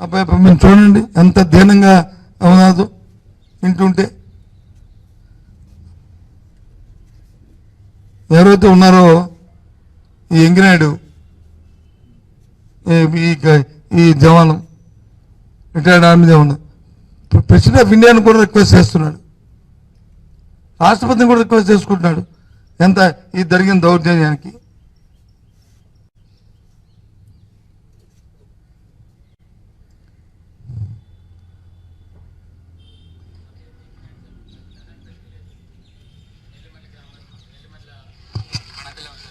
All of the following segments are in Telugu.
అబ్బాయి మేము చూడండి ఎంత దీనంగా అవునాదు వింటుంటే. ఎవరైతే ఉన్నారో ఈ ఎంగినాయుడు ఈ- ఈ ఈ జవాను రిటైర్డ్ ఆర్మీ జవాన్ ప్రెసిడెంట్ ఆఫ్ ఇండియాను కూడా రిక్వెస్ట్ చేస్తున్నాడు. రాష్ట్రపతిని కూడా రిక్వెస్ట్ చేసుకుంటున్నాడు. ఎంత ఈ జరిగిన దౌర్జన్యానికి మధ్యలో ఉంది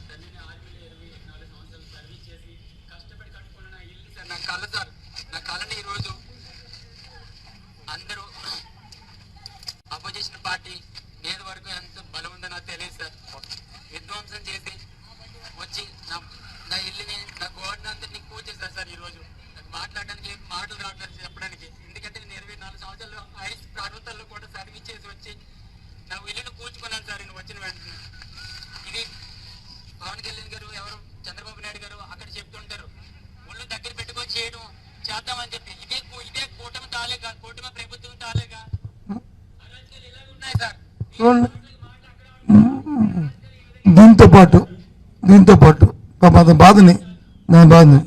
సార్ నేను ఆర్మీలో ఇరవై నాలుగు సంవత్సరాలు సర్వీస్ చేసి కష్టపడి కట్టుకున్న నా ఇల్లు సార్ నా కళ సార్ నా కళని ఈరోజు అందరూ అపోజిషన్ పార్టీ నేటి వరకు ఎంత బలం ఉందో నాకు తెలియదు సార్ విధ్వంసం చేసి వచ్చి నా నా ఇల్లుని నా గోడని అందరినీ కూర్చేశారు సార్ ఈరోజు నాకు మాట్లాడడానికి ఏం మాటలు రావట్లేదు చెప్పడానికి. ఎందుకంటే నేను ఇరవై నాలుగు సంవత్సరాలు ఐస్ పర్వతాల్లో కూడా సర్వీస్ చేసి వచ్చి నా ఇల్లును కూర్చుకున్నాను సార్ నేను వచ్చిన వెంటనే. ఇది పవన్ కళ్యాణ్ గారు ఎవరు? చంద్రబాబు నాయుడు గారు అక్కడ చెప్తుంటారు. ఒళ్ళు దగ్గర పెట్టుకొని చేయడం చేద్దామని చెప్పి. ఇదే కూ- ఇదే కూటమి తాలేగా కూటమి ప్రభుత్వం తాలేగా అరాజకాలు ఉన్నాయి సార్. దీంతో పాటు దీంతో పాటు పాపం బాధని నా బాధని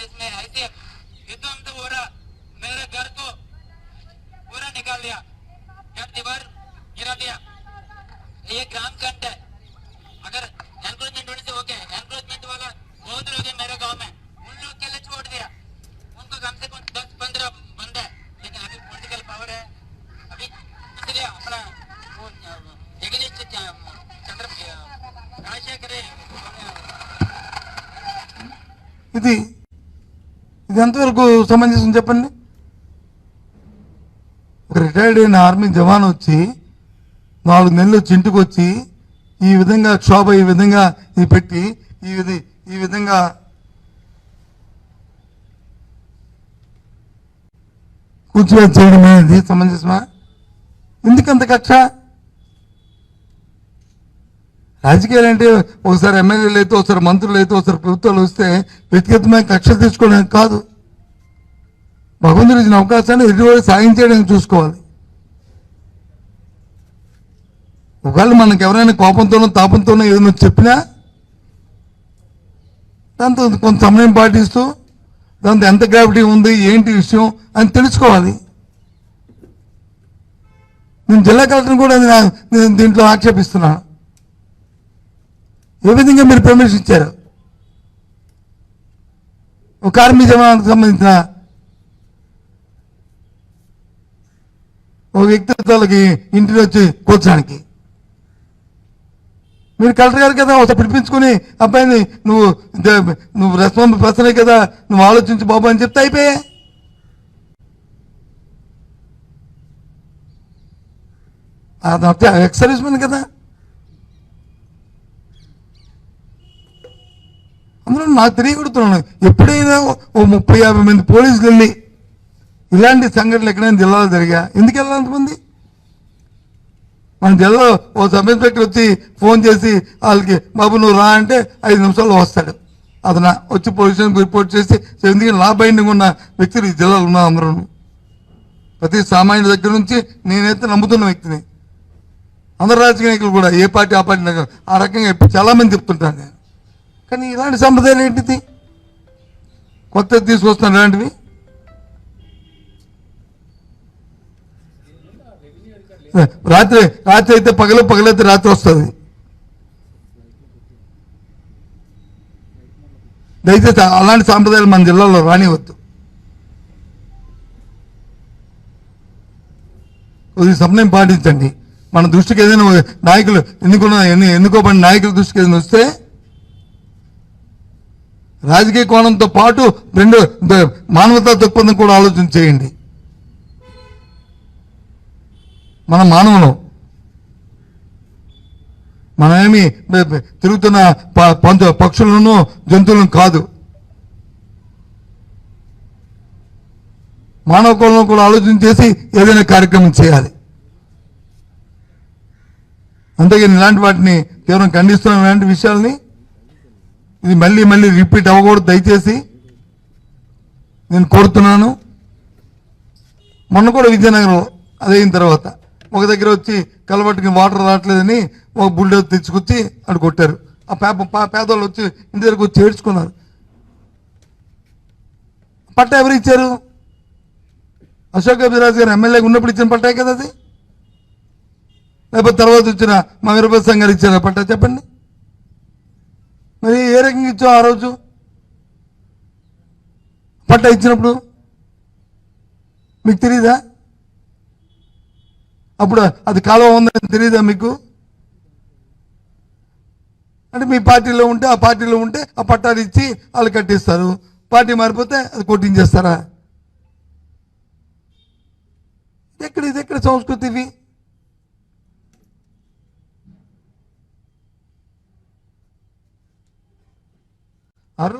आंध्र प्रदेश में ऐसे विध्वंस हो रहा, मेरे घर को पूरा निकाल दिया। घर दीवार गिरा दिया। ये ग्राम कंट है। ఇది ఎంతవరకు సమంజసం చెప్పండి? ఒక రిటైర్డ్ అయిన ఆర్మీ జవాన్ వచ్చి నాలుగు నెలలు వచ్చి ఇంటికి వచ్చి ఈ విధంగా క్షోభ ఈ విధంగా ఇది పెట్టి ఈ విధి ఈ విధంగా కూర్చోవేసి చేయడం అనేది సమంజసమా? ఎందుకంత కక్ష? రాజకీయాలు అంటే ఒకసారి ఎమ్మెల్యేలు అయితే ఒకసారి మంత్రులు అయితే ఒకసారి ప్రభుత్వాలు వస్తే వ్యక్తిగతమైన కక్షలు తీసుకోవడానికి కాదు. భగవంతుడు ఇచ్చిన అవకాశాన్ని ఎదుటివాడు సాయం చేయడానికి చూసుకోవాలి. ఒకవేళ మనకు ఎవరైనా కోపంతోనో తాపంతోనో ఏదైనా చెప్పినా దాంతో కొంత సమయం పాటిస్తూ దాంతో ఎంత గ్రావిటీ ఉంది ఏంటి విషయం అని తెలుసుకోవాలి. నేను జిల్లా కలెక్టర్ని కూడా నేను- నేను దీంట్లో ఆక్షేపిస్తున్నాను. ఏ విధంగా మీరు పర్మిషన్ ఇచ్చారు? ఒక కార్మిక సంబంధించిన ఒక వ్యక్తిత్వాలకి ఇంటికి వచ్చి కూర్చోడానికి. మీరు కలెక్టర్ గారు కదా ఒకసారి పిలిపించుకుని అబ్బాయిని నువ్వు నువ్వు రెస్పాన్స్ పర్సనే కదా నువ్వు ఆలోచించు బాబు అని చెప్తే అయిపోయా? అది ఎక్స్ సర్వీస్ కదా. అందులో నాకు తెలియకూడుతున్నాను ఎప్పుడైనా ఓ ముప్పై యాభై మంది పోలీసులు వెళ్ళి ఇలాంటి సంఘటనలు ఎక్కడైనా జిల్లాలో జరిగా ఎందుకు వెళ్ళాలి అంతమంది? మన జిల్లాలో ఓ సబ్ ఇన్స్పెక్టర్ వచ్చి ఫోన్ చేసి వాళ్ళకి బాబు నువ్వు రా అంటే ఐదు నిమిషాల్లో వస్తాడు. అతను వచ్చి పోలీస్ రిపోర్ట్ చేసి ఎందుకంటే నా బైండింగ్ ఉన్న వ్యక్తులు ఈ జిల్లాలో ఉన్న అందరూ? ప్రతి సామాన్యుల దగ్గర నుంచి నేనైతే నమ్ముతున్న వ్యక్తిని. అందరు రాజకీయ నాయకులు కూడా ఏ పార్టీ ఆ పార్టీ నాయకులు ఆ రకంగా చాలామంది చెప్తుంటాను నేను కానీ ఇలాంటి సంప్రదాయాలు ఏంటిది? కొత్త తీసుకొస్తున్నారు ఇలాంటివి? రాత్రి రాత్రి అయితే పగలు పగలైతే రాత్రి వస్తుంది. దయచేసి అలాంటి సాంప్రదాయాలు మన జిల్లాలో రానివద్దు కొద్ది సమయం పాటించండి. మన దృష్టికి ఏదైనా నాయకులు ఎన్నుకున్న ఎన్ని ఎన్నుకోబడిన నాయకుల దృష్టికి ఏదైనా వస్తే రాజకీయ కోణంతో పాటు రెండు మానవతా దృక్పథం కూడా ఆలోచన చేయండి. మన మానవులం. మనమేమి తిరుగుతున్న పంచ పక్షులను జంతువులను కాదు. మానవ కులం కూడా ఆలోచన చేసి ఏదైనా కార్యక్రమం చేయాలి. అందుకని ఇలాంటి వాటిని తీవ్రం ఖండిస్తున్నాం ఇలాంటి విషయాల్ని ఇది మళ్ళీ మళ్ళీ రిపీట్ అవ్వకూడదు. దయచేసి నేను కోరుతున్నాను. మొన్న కూడా విజయనగరం అదైన తర్వాత ఒక దగ్గర వచ్చి కలబట్టుకి వాటర్ రావట్లేదని ఒక బుల్డోర్ తెచ్చుకొచ్చి అక్కడ కొట్టారు. ఆ పేప పేదోళ్ళు పేదవాళ్ళు వచ్చి ఇంటి దగ్గరకు వచ్చి ఏడ్చుకున్నారు. పట్ట ఎవరు ఇచ్చారు? అశోక్ అభిరాజ్ గారు ఎమ్మెల్యేగా ఉన్నప్పుడు ఇచ్చిన పట్టే కదా అది? లేకపోతే తర్వాత వచ్చిన మా వీరభద్ర గారు ఇచ్చారా పట్ట? చెప్పండి. మరి ఏ రకంగా ఇచ్చావు ఆ రోజు? పట్ట ఇచ్చినప్పుడు? మీకు తెలియదా అప్పుడు అది కాలువ ఉందని తెలియదా మీకు? అంటే మీ పార్టీలో ఉంటే ఆ పార్టీలో ఉంటే ఆ పట్టాలు ఇచ్చి వాళ్ళు కట్టిస్తారు. పార్టీ మారిపోతే అది కొట్టించేస్తారా? ఎక్కడ ఇది ఎక్కడ సంస్కృతి ఇవి? అరు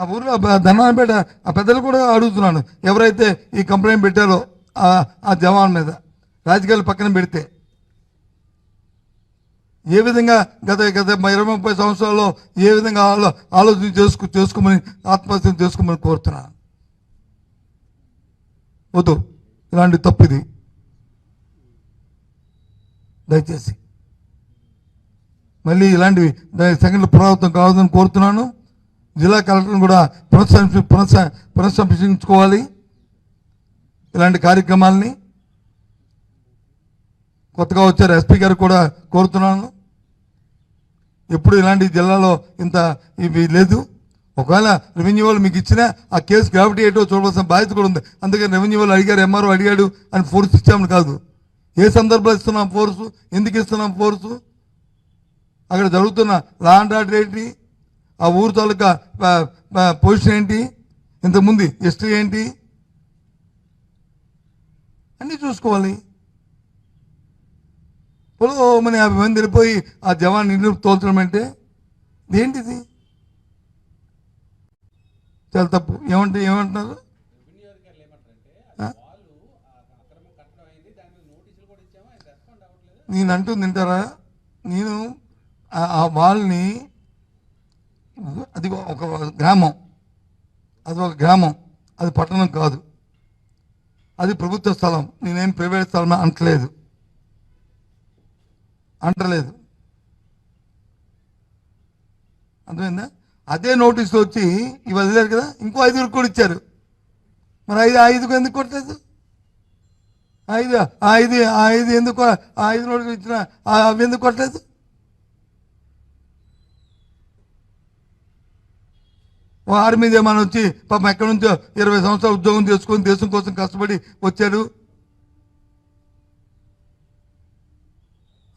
ఆ ఊర్లో ధనాపేట ఆ పెద్దలు కూడా అడుగుతున్నాను. ఎవరైతే ఈ కంప్లైంట్ పెట్టారో ఆ జవాన్ మీద. రాజకీయాలు పక్కన పెడితే ఏ విధంగా గత గత ఇరవై ముప్పై సంవత్సరాల్లో ఏ విధంగా ఆలో ఆలోచన చేసుకు చేసుకోమని ఆత్మహత్యం చేసుకోమని కోరుతున్నాను వద్దు ఇలాంటి తప్పు ఇది దయచేసి. మళ్ళీ ఇలాంటివి సెకండ్ పునరావృతం కావద్దని కోరుతున్నాను. జిల్లా కలెక్టర్ని కూడా పునఃసంశ పునః పునఃసంశించుకోవాలి ఇలాంటి కార్యక్రమాలని కొత్తగా వచ్చారు ఎస్పీ గారు కూడా కోరుతున్నాను. ఎప్పుడు ఇలాంటి జిల్లాలో ఇంత ఇవి లేదు. ఒకవేళ రెవెన్యూ వాళ్ళు మీకు ఇచ్చిన ఆ కేసు గ్రావిటీ ఏంటో చూడవలసిన బాధ్యత కూడా ఉంది. అందుకని రెవెన్యూ వాళ్ళు అడిగారు ఎంఆర్ఓ అడిగాడు అని ఫోర్స్ ఇచ్చామని కాదు. ఏ సందర్భంలో ఇస్తున్నాం ఫోర్సు? ఎందుకు ఇస్తున్నాం ఫోర్సు? అక్కడ జరుగుతున్న లా అండ్ ఆర్డర్ ఏంటి? ఆ ఊరు తాలూకా పొజిషన్ ఏంటి? ఇంతకుముందు హిస్టరీ ఏంటి? అన్నీ చూసుకోవాలి. పొలమని యాభై మంది వెళ్ళిపోయి ఆ జవాన్ ఇల్లు తోల్చడం అంటే ఏంటిది? చాలా తప్పు. ఏమంటే ఏమంటున్నారు? నేను అంటూ తింటారా? నేను ఆ- ఆ వాళ్ళని అది ఒక గ్రామం. అది ఒక గ్రామం. అది పట్టణం కాదు. అది ప్రభుత్వ స్థలం. నేనేం ప్రైవేట్ స్థలం అంటలేదు. అంటలేదు. అర్థమైందా? అదే నోటీసులు వచ్చి ఇవి వదిలేరు కదా ఇంకో ఐదుగురు కూడా ఇచ్చారు. మరి ఐదు ఐదుగురు ఎందుకు కొట్టలేదు? ఐదు ఐదు ఆ ఐదు ఎందుకు ఆ ఐదు నోట్లు ఇచ్చిన ఆ అవి ఎందుకు కొట్టలేదు? ఓ మీద మనం వచ్చి పాపం ఎక్కడి నుంచో ఇరవై సంవత్సరాలు ఉద్యోగం చేసుకొని దేశం కోసం కష్టపడి వచ్చాడు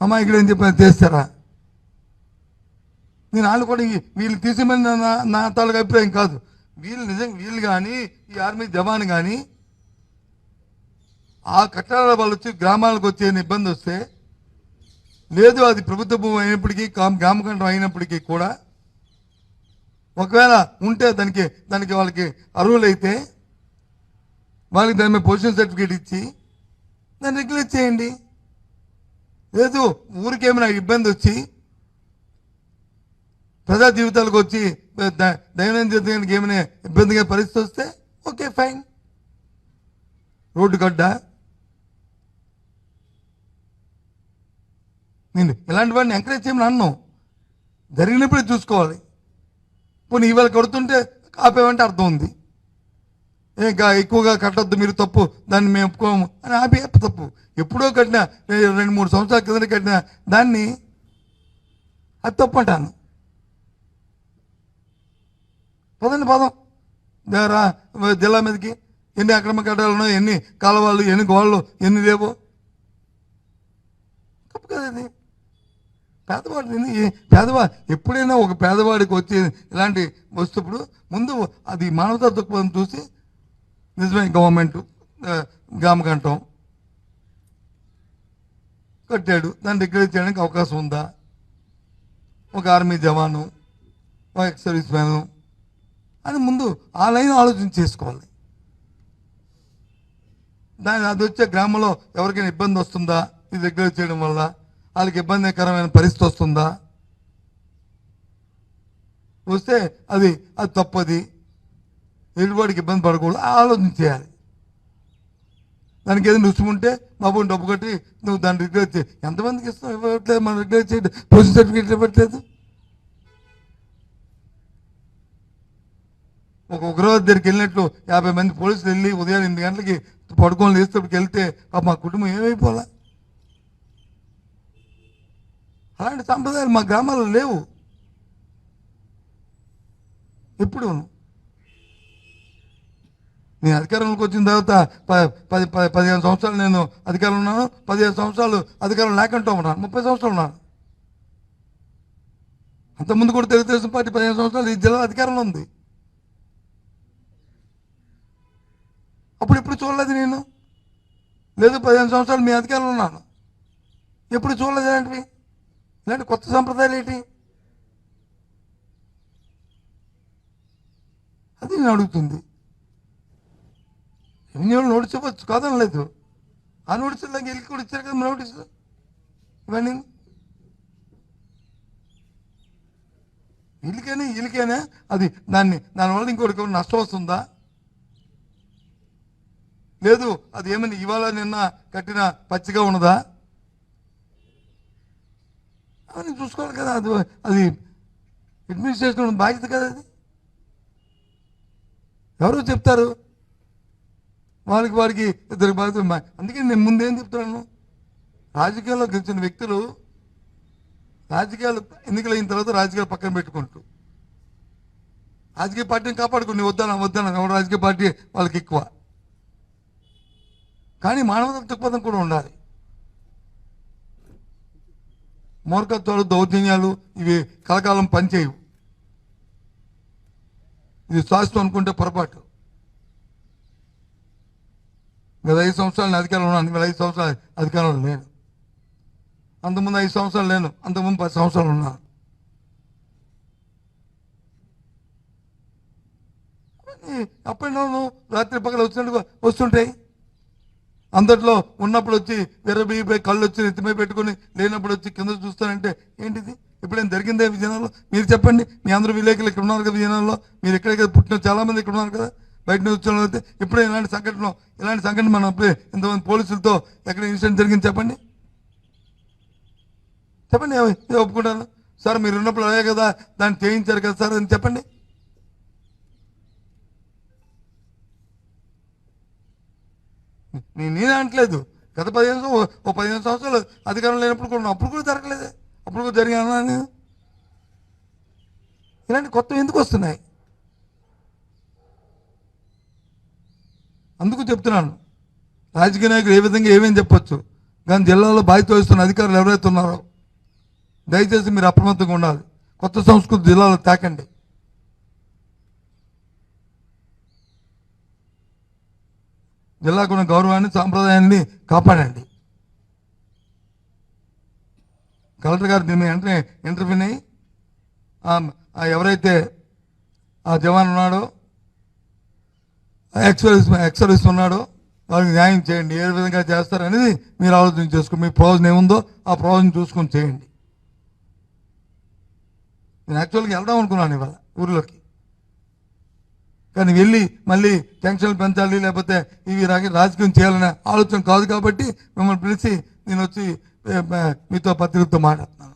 అమ్మాయికి ఏం చెప్పి చేస్తారా? నేను వాళ్ళు కూడా వీళ్ళు తీసేమని నా- నా తాలూకు అభిప్రాయం కాదు. వీళ్ళు నిజంగా వీళ్ళు కానీ ఈ ఆర్మీ జవాన్ కానీ ఆ కట్టడాల వాళ్ళు వచ్చి గ్రామాలకు వచ్చే ఇబ్బంది వస్తే లేదు అది ప్రభుత్వ భూమి అయినప్పటికీ కామ్- గ్రామకంఠం అయినప్పటికీ కూడా ఒకవేళ ఉంటే దానికి దానికి వాళ్ళకి అర్హులైతే వాళ్ళకి దాని మీద పొజిషన్ సర్టిఫికేట్ ఇచ్చి దాన్ని రెగ్యులేట్ చేయండి. లేదు ఊరికేమైనా ఇబ్బంది వచ్చి ప్రజా జీవితాలకు వచ్చి ద- దైనందిన జీవితానికి ఏమైనా ఇబ్బందిగా పరిస్థితి వస్తే ఓకే ఫైన్. రోడ్డు గడ్డ నేను ఇలాంటి వాడిని ఎంకరేజ్ చేయమని అన్నాం. జరిగినప్పుడే చూసుకోవాలి. పోనీ ఇవాళ కడుతుంటే ఆపేమంటే అర్థం ఉంది. ఇంకా ఎక్కువగా కట్టొద్దు మీరు తప్పు. దాన్ని మేము ఒప్పుకోము. అని ఆపే తప్పు. ఎప్పుడో కట్టిన రెండు మూడు సంవత్సరాల కింద కట్టిన దాన్ని అది తప్పు అంటాను. పదండి పదం. దేరా జిల్లా మీదకి. ఎన్ని అక్రమ కట్టాలు ఎన్ని కాలువలు ఎన్ని గోళ్ళు ఎన్ని లేవో. తప్పు కదా ఇది. పేదవాడు పేదవా ఎప్పుడైనా ఒక పేదవాడికి వచ్చి ఇలాంటి వస్తుప్పుడు ముందు అది మానవతా దృక్పథం చూసి నిజమే గవర్నమెంట్ గ్రామకంఠం కట్టాడు. దాన్ని డిక్లేర్ చేయడానికి అవకాశం ఉందా? ఒక ఆర్మీ జవాను ఒక ఎక్స్ సర్వీస్ మ్యాను అని ముందు ఆ లైన్ ఆలోచన చేసుకోవాలి. దాని అది వచ్చే గ్రామంలో ఎవరికైనా ఇబ్బంది వస్తుందా? ఇది రెగ్యులేట్ చేయడం వల్ల వాళ్ళకి ఇబ్బందికరమైన పరిస్థితి వస్తుందా? వస్తే అది అది తప్పది. ఎదుటివాడికి ఇబ్బంది పడకూడదు ఆలోచన చేయాలి దానికి ఏదైనా రుచి ఉంటే బాబు డబ్బు కట్టి నువ్వు దాన్ని రిగ్రెట్ చేయి. ఎంతమందికి ఇస్తావు ఇవ్వట్లేదు మనం రిగ్రెట్ చేయడం పొజిషన్ సర్టిఫికేట్ ఇవ్వట్లేదు. ఒక ఉగ్రవాద దగ్గరికి వెళ్ళినట్లు యాభై మంది పోలీసులు వెళ్ళి ఉదయం ఎనిమిది గంటలకి పడుకొని లేసేటప్పటికి వెళ్తే మా కుటుంబం ఏమైపోలే? అలాంటి సంప్రదాయాలు మా గ్రామాల్లో లేవు. ఎప్పుడు నేను అధికారంలోకి వచ్చిన తర్వాత పది పది పదిహేను సంవత్సరాలు నేను అధికారంలో ఉన్నాను. పదిహేను సంవత్సరాలు అధికారం లేకుండా ఉన్నాను. ముప్పై సంవత్సరాలు ఉన్నాను. అంతకుముందు కూడా తెలుగుదేశం పార్టీ పదిహేను సంవత్సరాలు ఈ జిల్లా అధికారంలో ఉంది. అప్పుడు ఎప్పుడు చూడలేదు నేను. లేదు పదిహేను సంవత్సరాలు మీ అధికారంలో ఉన్నాను. ఎప్పుడు చూడలేదు ఇలాంటివి? ఇలాంటి కొత్త సంప్రదాయాలు ఏంటి? అది నేను అడుగుతుంది. ఇవన్నీ నోటీస్ ఇవ్వచ్చు. కాదని లేదు ఆ నోటీసులకి వెళ్ళి కూడా ఇచ్చారు కదా నోటీసు. ఇవన్నీ. వీళ్ళకైనా వీళ్ళకైనా అది దాన్ని దానివల్ల ఇంకోటికి నష్టం వస్తుందా? లేదు అది ఏమైనా ఇవాళ నిన్న కట్టిన పచ్చిగా ఉన్నదా? అవన్నీ చూసుకోవాలి కదా. అది అది అడ్మినిస్ట్రేషన్ బాధ్యత కదా అది. ఎవరు చెప్తారు. వాళ్ళకి వారికి ఇద్దరు బాధ్యత అందుకే నేను ముందేం చెప్తున్నాను? రాజకీయాల్లో గెలిచిన వ్యక్తులు రాజకీయాలు ఎన్నికలైన తర్వాత రాజకీయాలు పక్కన పెట్టుకుంటూ రాజకీయ పార్టీని కాపాడుకుని వద్దాను వద్దాను ఎవరు రాజకీయ పార్టీ వాళ్ళకి ఎక్కువ. కానీ మానవత దృక్పథం కూడా ఉండాలి. మూర్ఖత్వాలు దౌర్జన్యాలు ఇవి కలకాలం పనిచేయవు. ఇది శాస్త్రం అనుకుంటే పొరపాటు. గత ఐదు సంవత్సరాలు నేను అధికారంలో ఉన్నాను. గత ఐదు సంవత్సరాలు అధికారంలో లేను. అంతకుముందు ఐదు సంవత్సరాలు లేను. అంతకుముందు పది సంవత్సరాలు ఉన్నాను అప్ అండ్ డౌన్ రాత్రి పగల వచ్చినట్టు వస్తుంటాయి. అందట్లో ఉన్నప్పుడు వచ్చి విరబీపై కళ్ళు వచ్చి నెత్తిమై పెట్టుకొని లేనప్పుడు వచ్చి కింద చూస్తానంటే ఏంటిది? ఎప్పుడైనా జరిగిందే విజయనగరంలో? మీరు చెప్పండి. మీ అందరూ విలేకరులు ఇక్కడ ఉన్నారు కదా విజయనగరంలో. మీరు ఇక్కడే కదా పుట్టిన చాలామంది ఇక్కడ ఉన్నారు కదా. బయట నుంచి వచ్చిన ఇలాంటి సంఘటన ఇలాంటి సంఘటన మనం ఇంతమంది పోలీసులతో ఎక్కడ ఇన్సిడెంట్ జరిగింది చెప్పండి? చెప్పండి ఏమి- ఒప్పుకుంటాను సార్ మీరు ఉన్నప్పుడు అదే కదా దాన్ని చేయించారు కదా సార్ అని చెప్పండి. నేను నేనే అనట్లేదు. గత పదిహేను సంవ- ఓ పదిహేను సంవత్సరాలు అధికారం లేనప్పుడు కూడా అప్పుడు కూడా జరగలేదు. అప్పుడు కూడా జరిగాను నేను? ఇలాంటి కొత్త ఎందుకు వస్తున్నాయి? అందుకు చెప్తున్నాను. రాజకీయ నాయకులు ఏ విధంగా ఏమేమి చెప్పొచ్చు? కానీ జిల్లాలో బాధ్యత వహిస్తున్న అధికారులు ఎవరైతే ఉన్నారో దయచేసి మీరు అప్రమత్తంగా ఉండాలి. కొత్త సంస్కృతి జిల్లాలో తాకండి. జిల్లాకున్న గౌరవాన్ని సాంప్రదాయాన్ని కాపాడండి. కలెక్టర్ గారు దీన్ని వెంటనే ఇంటర్వ్యూని ఎవరైతే ఆ జవాన్ ఉన్నాడో ఎక్సర్వీస్ ఎక్సర్వీస్ ఉన్నాడో. వాళ్ళకి న్యాయం చేయండి. ఏ విధంగా చేస్తారనేది మీరు ఆలోచన చేసుకోండి మీ ప్రయోజనం ఏముందో ఆ ప్రయోజనం చూసుకొని చేయండి. నేను యాక్చువల్గా వెళ్దాం అనుకున్నాను ఇవాళ ఊర్లోకి. కానీ వెళ్ళి మళ్ళీ టెన్షన్లు పెంచాలి లేకపోతే ఇవి రాజకీయం చేయాలనే ఆలోచన కాదు కాబట్టి మిమ్మల్ని పిలిచి నేను వచ్చి మీతో పత్రికతో మాట్లాడుతున్నాను.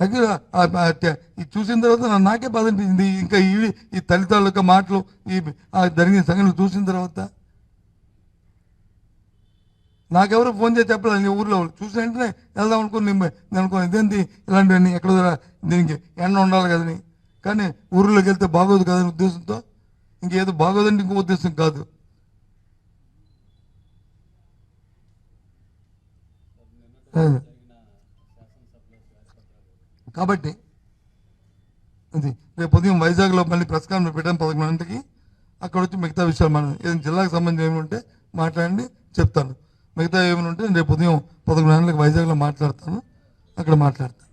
యాక్చువల్గా ఇది చూసిన తర్వాత నాకే బాధ అనిపించింది. ఇంకా ఇవి ఈ తల్లిదండ్రుల యొక్క మాటలు ఈ జరిగిన సంఘటనలు చూసిన తర్వాత నాకెవరు ఫోన్ చేసి చెప్పలేదు. నీ ఊర్లో చూసిన వెంటనే వెళ్దాం అనుకుని నేను నేను ఇదేంటి ఇలాంటివన్నీ ఎక్కడ దీనికి ఎండ ఉండాలి కదని. కానీ ఊర్లోకి వెళ్తే బాగోదు కదని ఉద్దేశంతో ఇంకేదో బాగోదంటే ఇంకో ఉద్దేశం కాదు. అదే. కాబట్టి అది రేపు ఉదయం వైజాగ్లో మళ్ళీ ప్రెస్ కాన్ఫరెన్స్ పెట్టాను పదకొండు గంటకి అక్కడ వచ్చి మిగతా విషయాలు మనం ఏదైనా జిల్లాకు సంబంధించి ఏమి ఉంటే మాట్లాడండి చెప్తాను. మిగతా ఏమైనా ఉంటే రేపు ఉదయం పదకొండు గంటలకు వైజాగ్లో మాట్లాడతాను. అక్కడ మాట్లాడతాను.